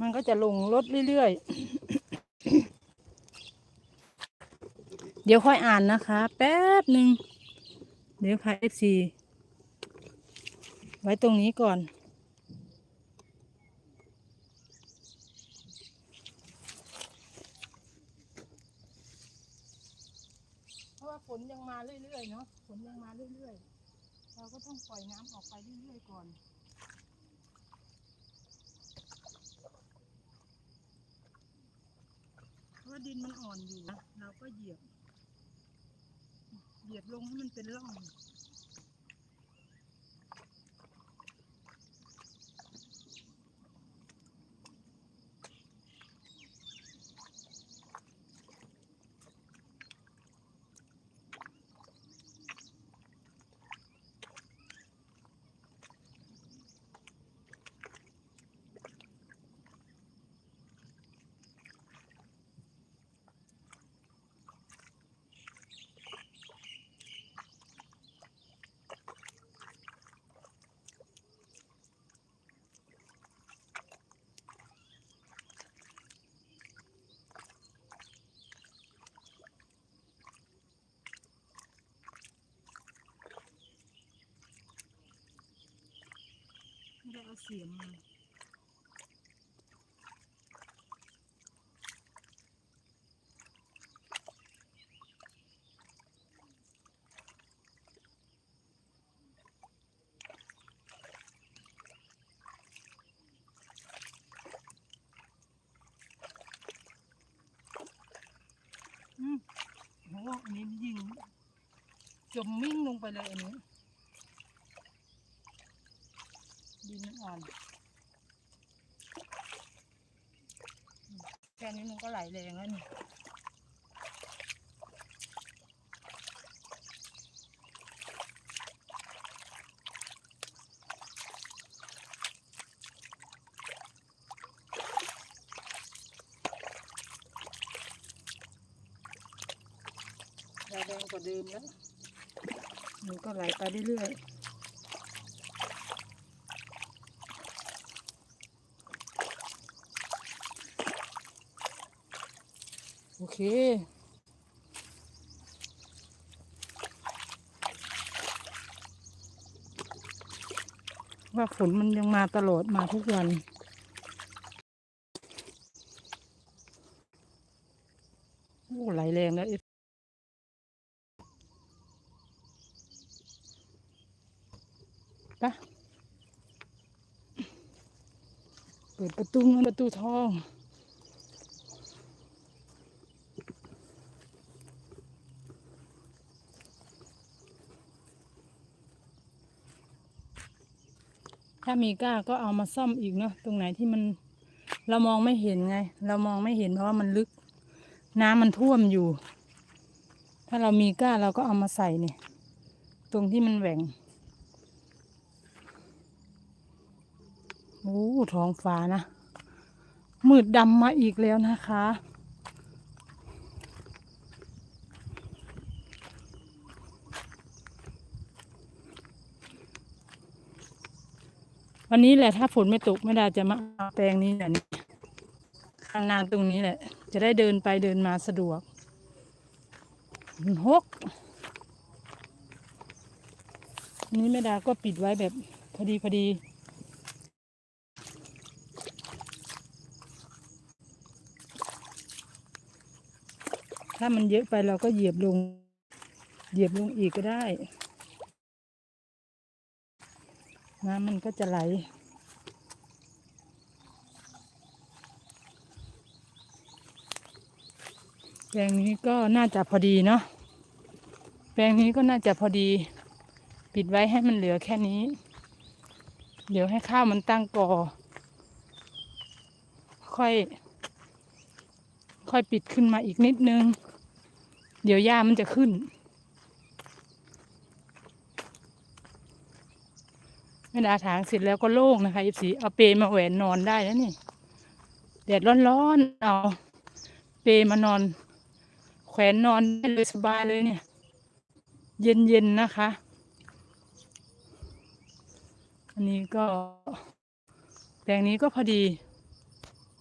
มันก็จะลงลดเรื่อยๆ เดี๋ยวค่อยอ่านนะคะ แป๊บหนึ่ง เดี๋ยวค่ะ FC ไว้ตรงนี้ก่อน เพราะว่าฝนยังมาเรื่อยๆเนาะ ฝนยังมาเรื่อยๆ เราก็ต้องปล่อยน้ำออกไปเรื่อยๆก่อน เพราะว่า ดินมันอ่อนอยู่นะเราก็เหยียบ เหยียบลงให้มันเป็นร่อง ได้เอาเสียมมาอืมโหอันนี้ยิง จมมิ่งลงไปเลยอันนี้ ดินมันอ่อนอืมแค่นี้มันก็ไหลแรงแล้วนี่ไหลแรงกว่าเดิมแล้วมันก็ไหลไปเรื่อยๆ โอเค ว่าฝนมันยังมาตลอดมาทุกวันโอ้ไหลแรงแล้ว F ไปะเปิดประตูเงินประตูทอง ถ้ามีก้าก็เอามาซ่อมอีกเนาะตรงไหนที่มันเรามองไม่เห็นไง เรามองไม่เห็นเพราะว่ามันลึก น้ำมันท่วมอยู่ ถ้าเรามีก้าเราก็เอามาใส่เนี่ย ตรงที่มันแหว่งโอ้ท้องฟ้านะมืดดำมาอีกแล้วนะคะ วันนี้แหละถ้าฝนไม่ตกไม่ได้จะมาแปลงนี้แหละข้างหน้าตรงนี้แหละ จะได้เดินไปเดินมาสะดวกมันหกนนี้แม่ดาก็ปิดไว้แบบพอดีพอดี ถ้ามันเยอะไปเราก็เหยียบลง เหยียบลงอีกก็ได้ น้ำมันก็จะไหล แปลงนี้ก็น่าจะพอดีเนาะ แปลงนี้ก็น่าจะพอดี ปิดไว้ให้มันเหลือแค่นี้ เดี๋ยวให้ข้าวมันตั้งกอ ค่อย ค่อยปิดขึ้นมาอีกนิดนึง เดี๋ยวหญ้ามันจะขึ้น เม่ดาถางเสร็จแล้วก็โล่งนะคะยิบสีเอาเปมาแหวนนอนได้แล้วนี่แดดร้อนๆเอาเปมานอน แขวนนอนได้เลยสบายเลยเนี่ย เย็นๆนะคะ อันนี้ก็แปลงนี้ก็พอดี